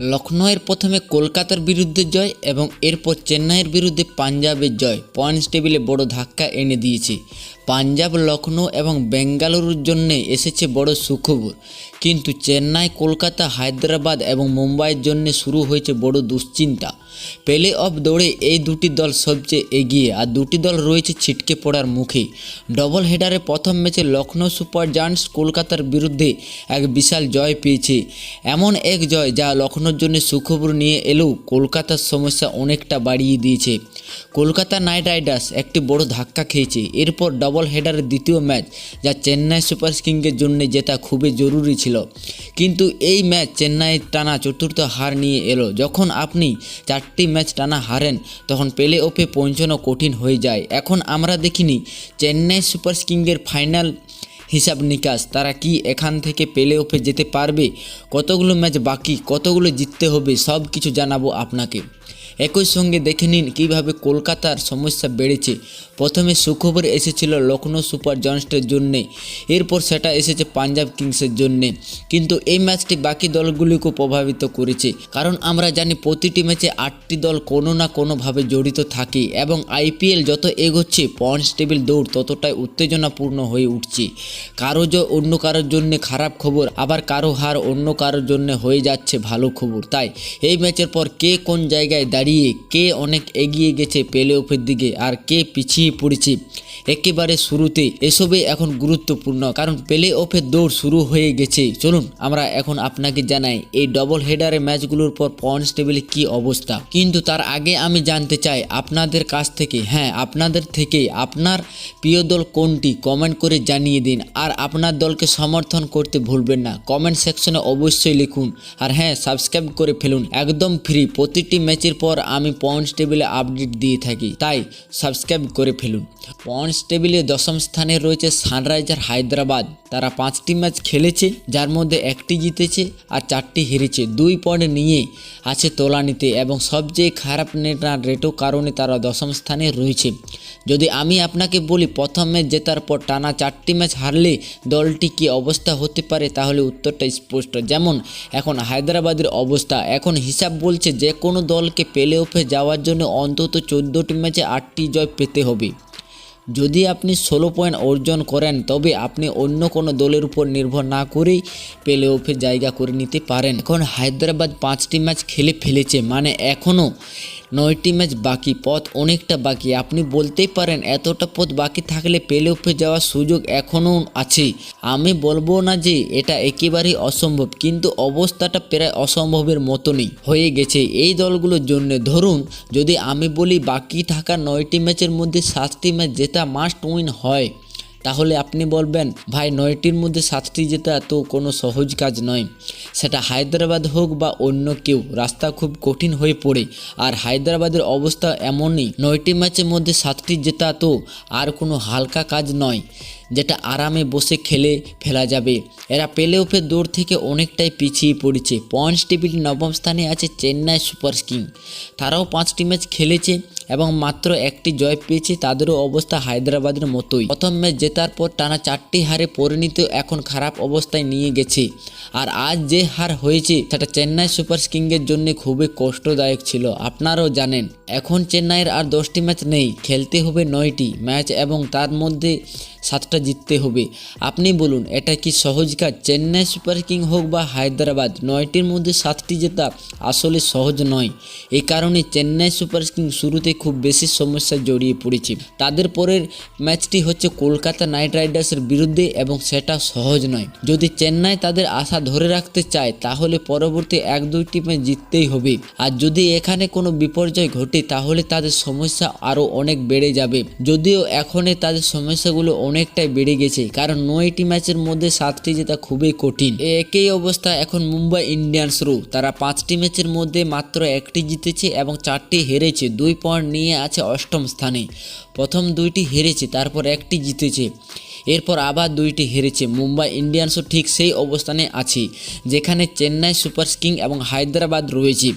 লখনৌয়ের প্রথমে কলকাতার বিরুদ্ধে জয় এবং এরপর চেন্নাইয়ের বিরুদ্ধে পাঞ্জাবের জয়। পয়েন্টস টেবিলে বড় ধাক্কা এনে দিয়েছে। পাঞ্জাব লখনৌ এবং বেঙ্গালুরুর জন্যে এসেছে বড় সুখবর। কিন্তু চেন্নাই, কলকাতা, হায়দ্রাবাদ এবং মুম্বাইয়ের জন্য শুরু হয়েছে বড় দুশ্চিন্তা। প্লে অফ দৌড়ে এই দুটি দল সবচেয়ে এগিয়ে, আর দুটি দল রয়েছে ছিটকে পড়ার মুখে। ডবল হেডারে প্রথম ম্যাচে লখনৌ সুপার জায়ান্টস কলকাতার বিরুদ্ধে এক বিশাল জয় পেয়েছে। এমন এক জয় যা লখনৌর জন্য সুখবর নিয়ে এলেও কলকাতার সমস্যা অনেকটা বাড়িয়ে দিয়েছে। কলকাতা নাইট রাইডার্স একটি বড় ধাক্কা খেয়েছে। এরপর ডবল হেডারের দ্বিতীয় ম্যাচ, যা চেন্নাই সুপার কিংসের জন্য জেতা খুবই জরুরি ছিল। কিন্তু এই ম্যাচ চেন্নাইয়ের টানা চতুর্থ হার নিয়ে এলো। যখন আপনি চারটি ম্যাচ টানা হারেন, তখন প্লে অফে পৌঁছানো কঠিন হয়ে যায়। এখন আমরা দেখিনি, চেন্নাই সুপার কিংসের ফাইনাল হিসাব নিকাশ। তারা কি এখান থেকে প্লে অফে যেতে পারবে? কতগুলো ম্যাচ বাকি? কতগুলো জিততে হবে? সব কিছু জানাব আপনাকে। একই সঙ্গে দেখে নিন কীভাবে কলকাতার সমস্যা বেড়েছে। প্রথমে সুখবর এসেছিল লখনৌ সুপার জায়ান্টসের জন্যে। এরপর সেটা এসেছে পাঞ্জাব কিংসের জন্যে। কিন্তু এই ম্যাচটি বাকি দলগুলিকেও প্রভাবিত করেছে। কারণ আমরা জানি প্রতিটি ম্যাচে আটটি দল কোনো না কোনোভাবে জড়িত থাকে এবং আইপিএল যত এগোচ্ছে, পয়েন্টস টেবিল দৌড় ততটাই উত্তেজনাপূর্ণ হয়ে উঠছে। কারও অন্য কারোর জন্য খারাপ খবর, আবার কারও হার অন্য কারোর জন্য হয়ে যাচ্ছে ভালো খবর। তাই এই ম্যাচের পর কে কোন জায়গায় দাঁড়িয়ে কে অনেক এগিয়ে গেছে প্লে অফের দিকে আর কে পিছিয়ে পড়েছে, একেবারে শুরুতে এসবে এখন গুরুত্বপূর্ণ কারণ প্লে অফের দৌড় শুরু হয়ে গেছে। চলুন, আমরা এখন আপনাকে জানাই এই ডবল হেডারের ম্যাচগুলোর পর পয়েন্টস টেবিলে কি অবস্থা। কিন্তু তার আগে আমি জানতে চাই আপনাদের কাছ থেকে হ্যাঁ আপনাদের থেকে আপনার প্রিয় দল কোনটি? কমেন্ট করে জানিয়ে দিন। আর আপনার দলকে সমর্থন করতে ভুলবেন না। কমেন্ট সেকশনে অবশ্যই লিখুন। আর হ্যাঁ সাবস্ক্রাইব করে ফেলুন। একদম ফ্রি প্রতিটি ম্যাচের পর আমি পয়েন্টস টেবিলে আপডেট দিয়ে থাকি। তাই সাবস্ক্রাইব করে ফেলুন। পয়েন্টস টেবিলে দশম স্থানে রয়েছে সানরাইজার হায়দ্রাবাদ। তারা পাঁচটি ম্যাচ খেলেছে, যার মধ্যে একটি জিতেছে আর চারটি হেরেছে। দুই পয়েন্ট নিয়ে আছে তোলানিতে এবং সবচেয়ে খারাপ নেট রান রেটও কারণে তারা দশম স্থানে রয়েছে। যদি আমি আপনাকে বলি প্রথম ম্যাচ জেতার পর টানা চারটি ম্যাচ হারলে দলটি কি অবস্থা হতে পারে, তাহলে উত্তরটা স্পষ্ট। যেমন, এখন হায়দ্রাবাদের অবস্থা। এখন হিসাব বলছে যে কোনো দলকে প্লে অফে যাওয়ার জন্য অন্তত চোদ্দোটি ম্যাচে আটটি জয় পেতে হবে। যদি আপনি ষোলো পয়েন্ট অর্জন করেন, তবে আপনি অন্য কোনো দলের উপর নির্ভর না করেই প্লে অফে জায়গা করে নিতে পারেন। এখন হায়দ্রাবাদ পাঁচটি ম্যাচ খেলে ফেলেছে মানে এখনও নয়টি ম্যাচ বাকি, পথ অনেকটা বাকি। আপনি বলতেই পারেন, এতটা পথ বাকি থাকলে প্লে অফে যাওয়ার সুযোগ এখনও আছে আমি বলব না যে এটা একেবারেই অসম্ভব, কিন্তু অবস্থাটা প্রায় অসম্ভবের মতনই হয়ে গেছে এই দলগুলোর জন্য। ধরুন, যদি আমি বলি বাকি থাকা নয়টি ম্যাচের মধ্যে সাতটি ম্যাচ জেতা মাস্ট উইন হয় তাহলে আপনি বলবেন, ভাই, নয়টির মধ্যে সাতটি জেতা তো কোনো সহজ কাজ নয়। সেটা হায়দ্রাবাদ হোক বা অন্য কেউ, রাস্তা খুব কঠিন হয়ে পড়ে। আর হায়দ্রাবাদের অবস্থা এমনই, নয়টি ম্যাচের মধ্যে সাতটি জেতা তো আর কোনো হালকা কাজ নয়, যেটা আরামে বসে খেলে ফেলা যাবে। এরা প্লে অফের দৌড় থেকে অনেকটাই পিছিয়ে পড়েছে। পয়েন্টস টেবিল নবম স্থানে আছে চেন্নাই সুপার কিং তারাও পাঁচটি ম্যাচ খেলেছে এবং মাত্র একটি জয় পেয়েছে তাদেরও অবস্থা হায়দ্রাবাদের মতোই। প্রথম ম্যাচ জেতার পর টানা চারটি হারে পরিণত এখন খারাপ অবস্থায় নিয়ে গেছে। আর আজ যে হার হয়েছে, সেটা চেন্নাই সুপার কিংয়ের জন্য খুবই কষ্টদায়ক ছিল। আপনারাও জানেন, এখন চেন্নাইয়ের আর দশটি ম্যাচ নেই। খেলতে হবে নয়টি ম্যাচ এবং তার মধ্যে সাতটা জিততে হবে। আপনি বলুন, এটা কি সহজ কাজ? চেন্নাই সুপার কিং হোক বা হায়দ্রাবাদ, নয়টির মধ্যে সাতটি জেতা আসলে সহজ নয়। এই কারণে চেন্নাই সুপার কিং শুরুতে খুব বেশি সমস্যায় জড়িয়ে পড়েছে। তাদের পরের ম্যাচটি হচ্ছে কলকাতা নাইট রাইডার্সের বিরুদ্ধে এবং সেটা সহজ নয়। যদি চেন্নাই তাদের আশা ধরে রাখতে চায়, তাহলে পরবর্তী এক দুইটি ম্যাচ জিততেই হবে। আর যদি এখানে কোনো বিপর্যয় ঘটে, তাহলে তাদের সমস্যা আরও অনেক বেড়ে যাবে। যদিও এখনই তাদের সমস্যাগুলো অনেকটাই বেড়ে গেছে, কারণ নয়টি ম্যাচের মধ্যে সাতটি জেতা খুবই কঠিন। একই অবস্থা এখন মুম্বাই ইন্ডিয়ান্সরও। তারা পাঁচটি ম্যাচের মধ্যে মাত্র একটি জিতেছে এবং চারটি হেরেছে। দুই পয়েন্ট নিয়ে আছে অষ্টম স্থানে। প্রথম দুইটি হেরেছে, তারপর একটি জিতেছে। এরপর আবার দুইটি হেরেছে। মুম্বাই ইন্ডিয়ান্সও ঠিক সেই অবস্থানে আছে, যেখানে চেন্নাই সুপার কিং এবং হায়দ্রাবাদ রয়েছে।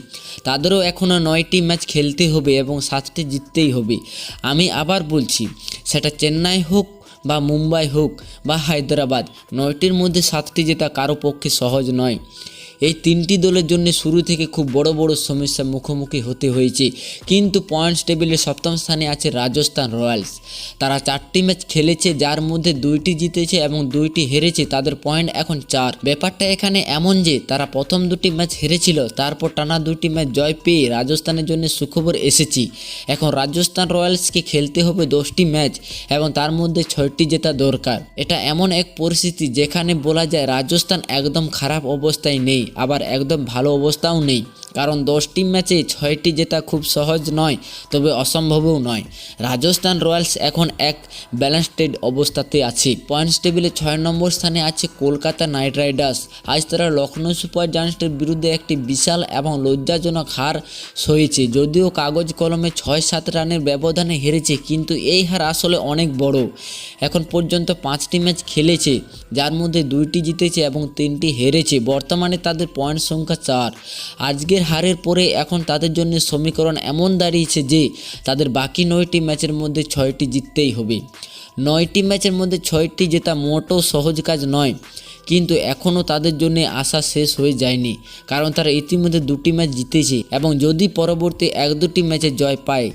তাদেরও এখনও নয়টি ম্যাচ খেলতে হবে এবং সাতটি জিততেই হবে। আমি আবার বলছি, সেটা চেন্নাই হোক বা মুম্বাই হোক বা হায়দ্রাবাদ, নয়টির মধ্যে সাতটি জেতা কারও পক্ষে সহজ নয়। এই তিনটি দলের জন্য শুরু থেকে খুব বড় বড় সমস্যার মুখোমুখি হতে হয়েছে। কিন্তু পয়েন্টস টেবিলে সপ্তম স্থানে আছে রাজস্থান রয়্যালস। তারা চারটি ম্যাচ খেলেছে, যার মধ্যে দুইটি জিতেছে এবং দুইটি হেরেছে, তাদের পয়েন্ট এখন চার। ব্যাপারটা এখানে এমন যে, তারা প্রথম দুটি ম্যাচ হেরেছিল, তারপর টানা দুটি ম্যাচ জয় পেয়ে রাজস্থানের জন্য সুখবর এসেছি। এখন রাজস্থান রয়্যালসকে খেলতে হবে দশটি ম্যাচ এবং তার মধ্যে ছয়টি জেতা দরকার। এটা এমন এক পরিস্থিতি যেখানে বলা যায় রাজস্থান একদম খারাপ অবস্থায় নেই। আবার একদম ভালো অবস্থাও নেই। কারণ দশটি ম্যাচে ছয়টি জেতা খুব সহজ নয়, তবে অসম্ভবও নয়। রাজস্থান রয়্যালস এখন এক ব্যালেন্সড অবস্থাতে আছে। পয়েন্টস টেবিলে ছয় নম্বর স্থানে আছে কলকাতা নাইট রাইডার্স। আজ তারা লখনৌ সুপার জায়ান্টসের বিরুদ্ধে একটি বিশাল এবং লজ্জাজনক হার সয়েছে যদিও কাগজ কলমে ছয় সাত রানের ব্যবধানে হেরেছে, কিন্তু এই হার আসলে অনেক বড়। এখন পর্যন্ত পাঁচটি ম্যাচ খেলেছে, যার মধ্যে দুইটি জিতেছে এবং তিনটি হেরেছে। বর্তমানে তাদের পয়েন্ট সংখ্যা চার। আজকের হারের পরে এখন তাদের জন্য সমীকরণ এমন দাঁড়িয়েছে যে তাদের বাকি নয়টি ম্যাচের মধ্যে ছয়টি জিততেই হবে। নয়টি ম্যাচের মধ্যে ছয়টি জেতা মোটেও সহজ কাজ নয়, কিন্তু এখনও তাদের জন্য আশা শেষ হয়ে যায়নি, কারণ তারা ইতিমধ্যে দুটি ম্যাচ জিতেছে এবং যদি পরবর্তী এক দুটি ম্যাচে জয় পায়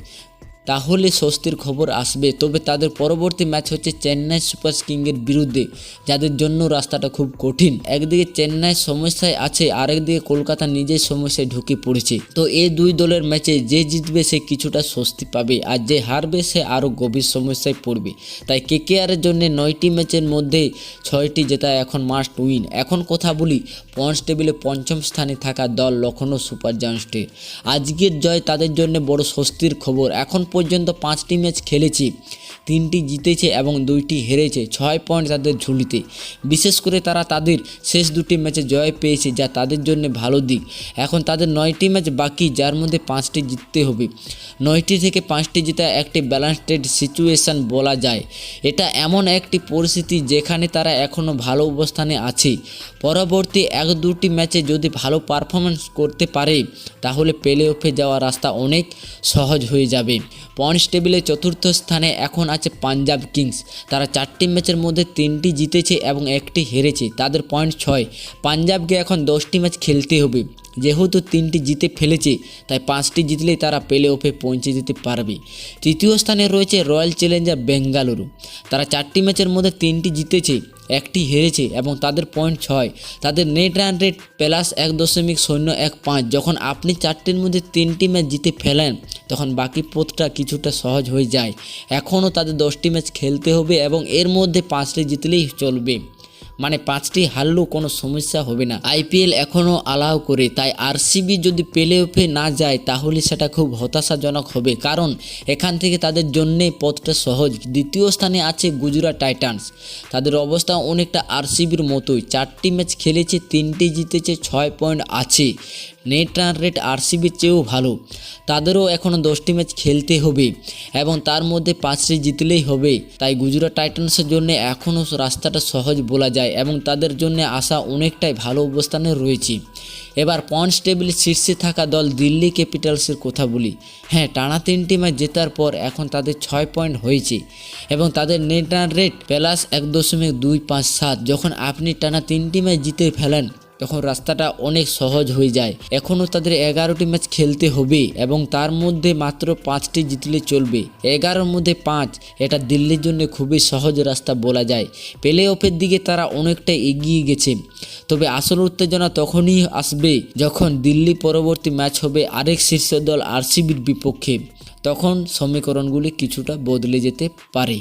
তাহলে স্বস্তির খবর আসবে। তবে তাদের পরবর্তী ম্যাচ হচ্ছে চেন্নাই সুপার কিংয়ের বিরুদ্ধে, যাদের জন্য রাস্তাটা খুব কঠিন। একদিকে চেন্নাই সমস্যায় আছে, আরেকদিকে কলকাতা নিজের সমস্যায় ঢুকে পড়েছে। তো এই দুই দলের ম্যাচে যে জিতবে সে কিছুটা স্বস্তি পাবে, আর যে হারবে সে আরও গভীর সমস্যায় পড়বে। তাই কেকেআরের জন্য নয়টি ম্যাচের মধ্যে ছয়টি জেতা এখন মাস্ট উইন। এখন কথা বলি পয়েন্টস টেবিলে পঞ্চম স্থানে থাকা দল লখনৌ সুপার জায়ান্টসটি। আজকের জয় তাদের জন্য বড় স্বস্তির খবর। এখন পর্যন্ত পাঁচটি ম্যাচ খেলেছে। তিনটি জিতেছে এবং দুইটি হেরেছে, ছয় পয়েন্ট তাদের ঝুলিতে। বিশেষ করে তারা তাদের শেষ দুটি ম্যাচে জয় পেয়েছে, যা তাদের জন্য ভালো দিক। এখন তাদের নয়টি ম্যাচ বাকি, যার মধ্যে পাঁচটি জিততে হবে। নয়টি থেকে পাঁচটি জেতা একটি ব্যালেন্সড সিচুয়েশন বলা যায়। এটা এমন একটি পরিস্থিতি যেখানে তারা এখনও ভালো অবস্থানে আছে। পরবর্তী এক দুটি ম্যাচে যদি ভালো পারফরমেন্স করতে পারে, তাহলে প্লে অফে যাওয়ার রাস্তা অনেক সহজ হয়ে যাবে। পয়েন্টস টেবিলে চতুর্থ স্থানে এখন আছে পাঞ্জাব কিংস। তারা চারটি ম্যাচের মধ্যে তিনটি জিতেছে এবং একটি হেরেছে। তাদের পয়েন্ট ছয়। পাঞ্জাবকে এখন দশটি ম্যাচ খেলতে হবে। যেহেতু তিনটি জিতে ফেলেছে, তাই পাঁচটি জিতলেই তারা প্লে অফে পৌঁছে যেতে পারবে। তৃতীয় স্থানে রয়েছে রয়্যাল চ্যালেঞ্জার বেঙ্গালুরু। তারা চারটি ম্যাচের মধ্যে তিনটি জিতেছে। একটি হেরেছে এবং তাদের পয়েন্ট ছয়। তাদের নেট রান রেট প্লাস এক দশমিক শূন্য এক পাঁচ। যখন আপনি চারটির মধ্যে তিনটি ম্যাচ জিতে ফেলেন, তখন বাকি পথটা কিছুটা সহজ হয়ে যায়। এখনও তাদের দশটি ম্যাচ খেলতে হবে এবং এর মধ্যে পাঁচটি জিতলেই চলবে। মানে পাঁচটি হারলেও কোনো সমস্যা হবে না। আইপিএল এখনও আলাও করে, তাই আরসিবি যদি প্লে অফে না যায়, তাহলে সেটা খুব হতাশাজনক হবে। কারণ এখান থেকে তাদের জন্যে পথটা সহজ। দ্বিতীয় স্থানে আছে গুজরাট টাইটান্স। তাদের অবস্থা অনেকটা আরসিবির মতোই। চারটি ম্যাচ খেলেছে, তিনটি জিতেছে, ছয় পয়েন্ট আছে। নেট রান রেট আরসিবির চেয়েও ভালো। তাদেরও এখনও দশটি ম্যাচ খেলতে হবে এবং তার মধ্যে পাঁচটি জিতলেই হবে। তাই গুজরাট টাইটান্সের জন্য এখনও রাস্তাটা সহজ বলা যায় এবং তাদের জন্য আশা অনেকটাই ভালো অবস্থানে রয়েছে। এবার পয়েন্টস টেবিলে শীর্ষে থাকা দল দিল্লি ক্যাপিটালসের কথা বলি। হ্যাঁ টানা তিনটি ম্যাচ জেতার পর এখন তাদের ছয় পয়েন্ট হয়েছে এবং তাদের নেট রান রেট প্লাস এক দশমিক দুই পাঁচ সাত। যখন আপনি টানা তিনটি ম্যাচ জিতে ফেলেন তখন রাস্তাটা অনেক সহজ হয়ে যায়। এখনও তাদের এগারোটি ম্যাচ খেলতে হবে এবং তার মধ্যে মাত্র পাঁচটি জিতলে চলবে। এগারোর মধ্যে পাঁচ, এটা দিল্লির জন্য খুবই সহজ রাস্তা বলা যায়। প্লে অফের দিকে তারা অনেকটা এগিয়ে গেছে। তবে আসল উত্তেজনা তখনই আসবে যখন দিল্লি পরবর্তী ম্যাচ হবে আরেক শীর্ষ দল আরসিবির বিপক্ষে। তখন সমীকরণগুলি কিছুটা বদলে যেতে পারে।